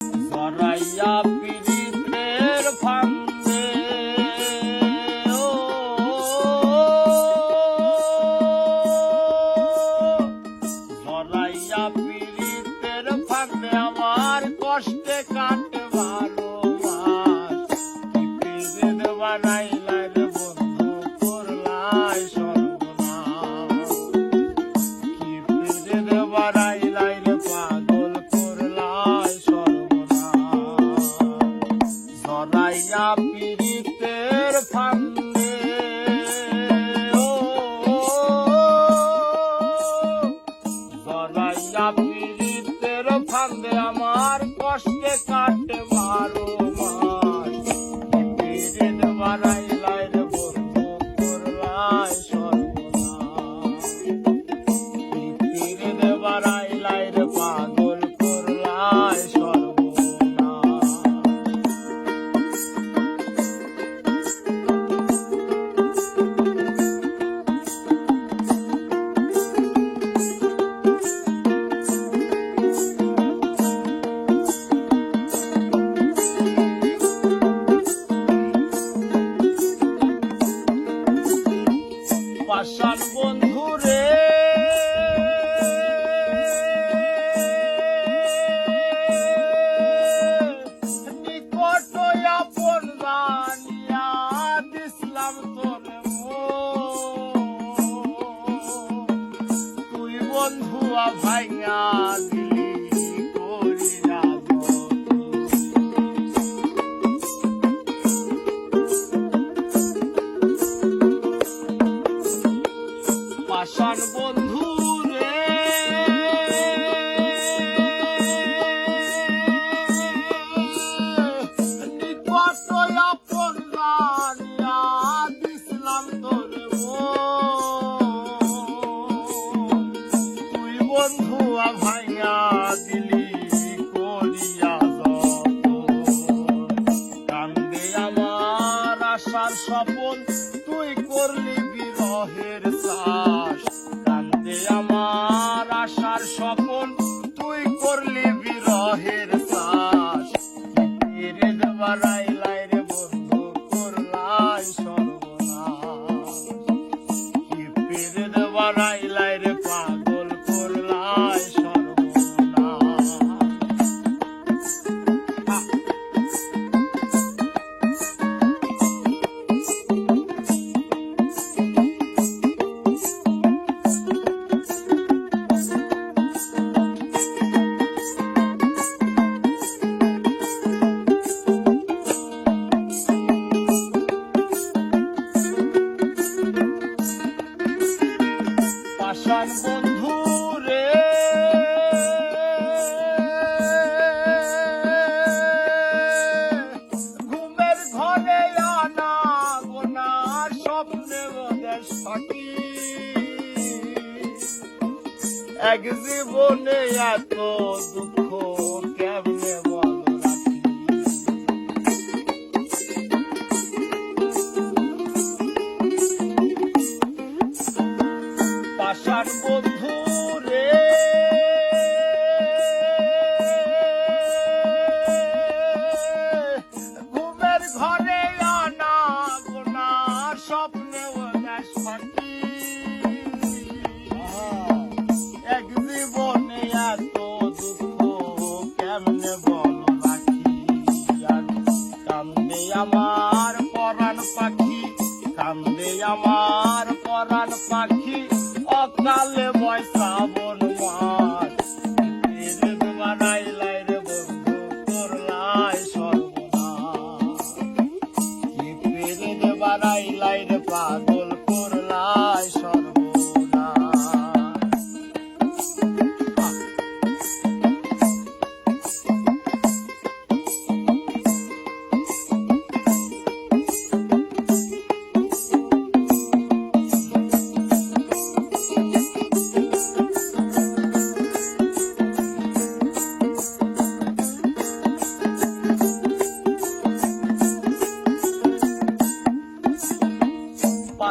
সরাইয়া পিড়িতের ফান্দে ও সরাইয়া পিড়িতের ফান্দে আমার কষ্টে কান বন্ধুয়া ভাইয়া পাশার বন্ধু সফল তুই করলি বিরহের চাষ কান্দে আমার আশার সফল তুই করলি বিরহের চাষ বাড়াই পাশার বন্ধু রে। ঘুমের ঘরে আনা গোনা স্বপ্নে ওদের সাথী এক জীবনে এত দুঃখ কেমনে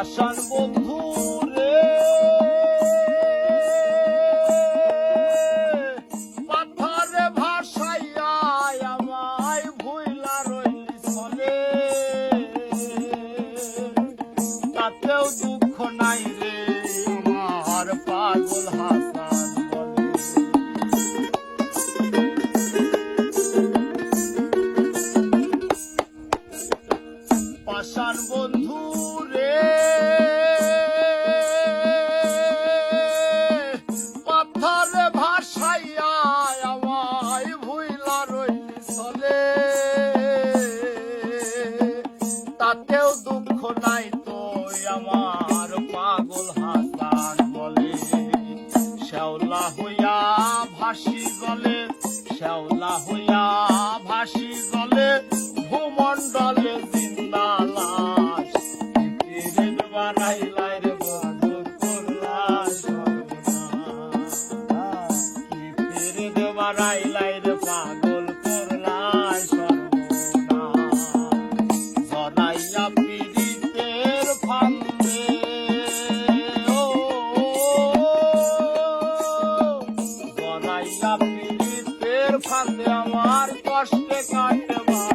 Sa. হাসান বলে শ্যাওলা হইয়া ভাসি জলে শ্যাওলা হইয়া ভাসি জলে ভূমণ্ডলে জিন্দালাশ বানাইল காட்ட காட்டவா